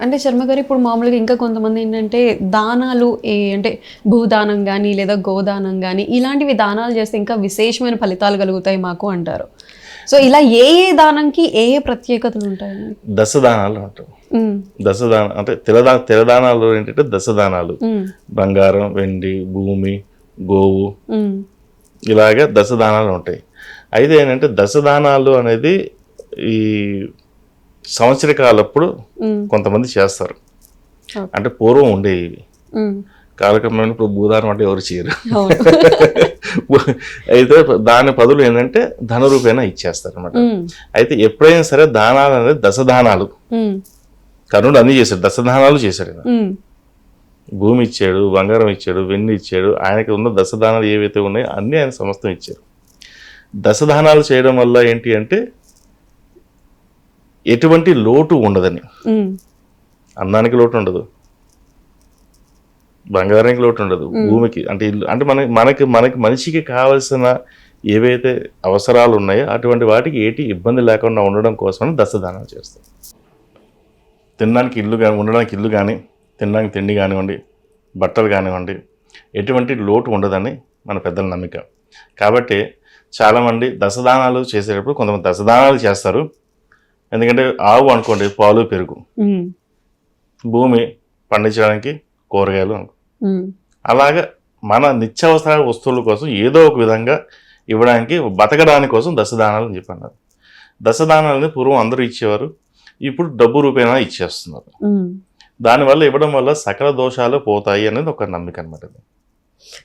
అంటే శర్మ గారు ఇప్పుడు మామూలుగా ఇంకా కొంతమంది ఏంటంటే దానాలు ఏ అంటే భూదానం కానీ లేదా గోదానం కానీ ఇలాంటివి దానాలు చేస్తే ఇంకా విశేషమైన ఫలితాలు కలుగుతాయి మాకు అంటారు. సో ఇలా ఏ ఏ దానంకి ఏ ఏ ప్రత్యేకతలు ఉంటాయండి దశదానాలు అంటాం. ఉమ్, దశదాన అంటే తెలదా తెలదానాలు ఏంటంటే దశదానాలు. బంగారం వెండి భూమి గోవు. ఇలాగ దశదానాలు ఉంటాయి. అయితే ఏంటంటే దశదానాలు అనేది ఈ సంవత్సర కాలప్పుడు కొంతమంది చేస్తారు. అంటే పూర్వం ఉండేవి. కాలక్రమేణా ఇప్పుడు భూదానం అంటే ఎవరు చేయరు. అయితే దాని బదులు ఏంటంటే ధన రూపేణా ఇచ్చేస్తారు అనమాట అయితే ఎప్పుడైనా సరే దానాలు అనేది దశదానాలు. కర్ణుడు అన్ని చేశాడు దశదానాలు చేశాడు భూమి ఇచ్చాడు బంగారం ఇచ్చాడు వెండి ఇచ్చాడు ఆయనకి ఉన్న దశదానాలు ఏవైతే ఉన్నాయో అన్నీ ఆయన సమస్తం ఇచ్చారు. దశదానాలు చేయడం వల్ల ఏంటి అంటే ఎటువంటి లోటు ఉండదని. అన్నానికి లోటు ఉండదు. బంగారానికి లోటు ఉండదు. భూమికి. అంటే ఇల్లు అంటే మనకి మనకి మనకి మనిషికి కావలసిన ఏవైతే అవసరాలు ఉన్నాయో అటువంటి వాటికి ఏటి ఇబ్బంది లేకుండా ఉండడం కోసమని దశదానాలు చేస్తాం. తినడానికి ఇల్లు కానీ ఉండడానికి ఇల్లు కానీ తినడానికి తిండి కానివ్వండి బట్టలు కానివ్వండి ఎటువంటి లోటు ఉండదని మన పెద్దల నమ్మిక. కాబట్టి చాలామంది దశదానాలు చేసేటప్పుడు కొంతమంది దశదానాలు చేస్తారు. ఎందుకంటే ఆవు అనుకోండి పాలు పెరుగు. భూమి పండించడానికి కూరగాయలు అలాగా మన నిత్యావసర వస్తువుల కోసం ఏదో ఒక విధంగా ఇవ్వడానికి బతకడానికి కోసం దశదానాలు అని చెప్పి అన్నారు దశదానాలని పూర్వం అందరూ ఇచ్చేవారు. ఇప్పుడు డబ్బు రూపేణా ఇచ్చేస్తున్నారు. దానివల్ల ఇవ్వడం వల్ల సకల దోషాలు పోతాయి అనేది ఒక నమ్మిక అనమాట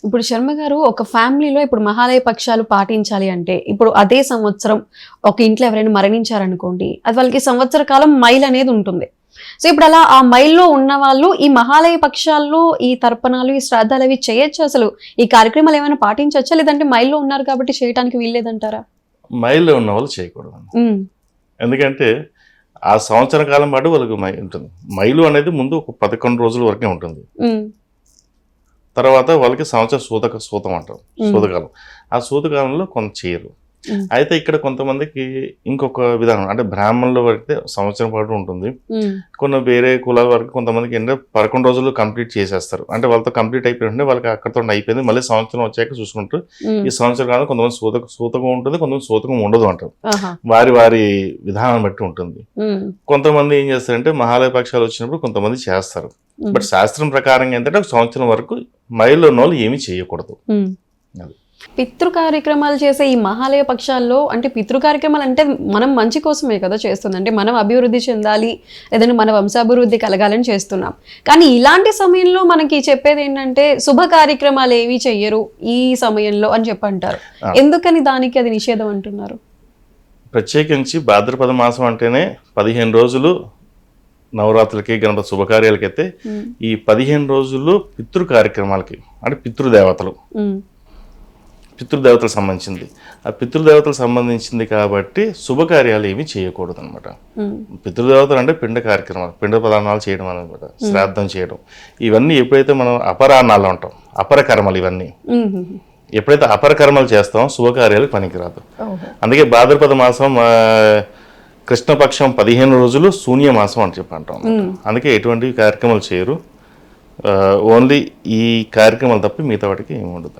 ఇప్పుడు శర్మ గారు ఒక ఫ్యామిలీలో ఇప్పుడు మహాలయ పక్షాలు పాటించాలి అంటే ఇప్పుడు అదే సంవత్సరం ఒక ఇంట్లో ఎవరైనా మరణించారనుకోండి అది వాళ్ళకి సంవత్సర కాలం మైల్ అనేది ఉంటుంది. సో ఇప్పుడు అలా ఆ మైల్లో ఉన్న వాళ్ళు ఈ మహాలయ పక్షాల్లో ఈ తర్పణాలు ఈ శ్రాద్ధాలు అవి చేయొచ్చు అసలు? ఈ కార్యక్రమాలు ఏమైనా పాటించవచ్చా లేదంటే మైల్లో ఉన్నారు కాబట్టి చేయడానికి వీల్లేదంటారా? మైల్లో ఉన్న వాళ్ళు చేయకూడదు. ఎందుకంటే ఆ సంవత్సర కాలం పాటు వాళ్ళకి మై ఉంటుంది. మైలు అనేది ముందు ఒక పదకొండు రోజుల వరకే ఉంటుంది. తర్వాత వాళ్ళకి సంవత్సర సూతక సూతం అంటారు. సూతకాలం ఆ సూతకాలంలో కొంత చేయరు. అయితే ఇక్కడ కొంతమందికి ఇంకొక విధానం అంటే బ్రాహ్మణుల వరకు సంవత్సరం పాటు ఉంటుంది. కొన్ని వేరే కులాల వరకు కొంతమందికి ఏంటంటే పదకొండు రోజులు కంప్లీట్ చేసేస్తారు. అంటే వాళ్ళతో కంప్లీట్ అయిపోయింటే వాళ్ళకి అక్కడితో అయిపోయింది. మళ్ళీ సంవత్సరం వచ్చాక చూసుకుంటారు ఈ సంవత్సరం కాలం కొంతమంది సూతక సూతకం ఉంటుంది కొంతమంది సూతకం ఉండదు అంటారు. వారి వారి విధానం బట్టి ఉంటుంది. కొంతమంది ఏం చేస్తారంటే మహాలయ పక్షాలు వచ్చినప్పుడు కొంతమంది చేస్తారు. బట్ శాస్త్రం ప్రకారం ఏంటంటే ఒక సంవత్సరం వరకు మైల్లో ఉన్న వాళ్ళు ఏమీ చేయకూడదు. అది. పితృ కార్యక్రమాలు చేసే ఈ మహాలయ పక్షాల్లో అంటే పితృ కార్యక్రమాలు అంటే మనం మంచి కోసమే కదా చేస్తుంది. అంటే మనం అభివృద్ధి చెందాలి లేదంటే మన వంశాభివృద్ధి కలగాలని చేస్తున్నాం. కానీ ఇలాంటి సమయంలో మనకి చెప్పేది ఏంటంటే శుభ కార్యక్రమాలు ఏవి చెయ్యరు ఈ సమయంలో అని చెప్పి అంటారు ఆ. ఎందుకని దానికి అది నిషేధం అంటున్నారు? ప్రత్యేకించి భాద్రపద మాసం అంటేనే పదిహేను రోజులు నవరాత్రులకి గణపతి శుభకార్యాలకి అయితే ఉమ్, ఈ పదిహేను రోజులు పితృ కార్యక్రమాలకి అంటే పితృదేవతలు పితృదేవతలకు సంబంధించింది. ఆ పితృదేవతలకు సంబంధించింది కాబట్టి శుభకార్యాలు ఏమీ చేయకూడదు అనమాట పితృదేవతలు అంటే పిండ కార్యక్రమాలు పిండ ప్రదానాలు చేయడం అనమాట శ్రాద్ధం చేయడం. ఇవన్నీ ఎప్పుడైతే మనం అపరాన్నాలు అంటాం అపర కర్మలు ఇవన్నీ ఎప్పుడైతే అపర కర్మలు చేస్తామో శుభకార్యాలు పనికిరాదు. అందుకే భాద్రపద మాసం కృష్ణపక్షం పదిహేను రోజులు శూన్య మాసం అని చెప్పి అంటాం అందుకే ఎటువంటి కార్యక్రమాలు చేయరు. ఓన్లీ ఈ కార్యక్రమాలు తప్పి మిగతా వాటికి ఏమి ఉండదు.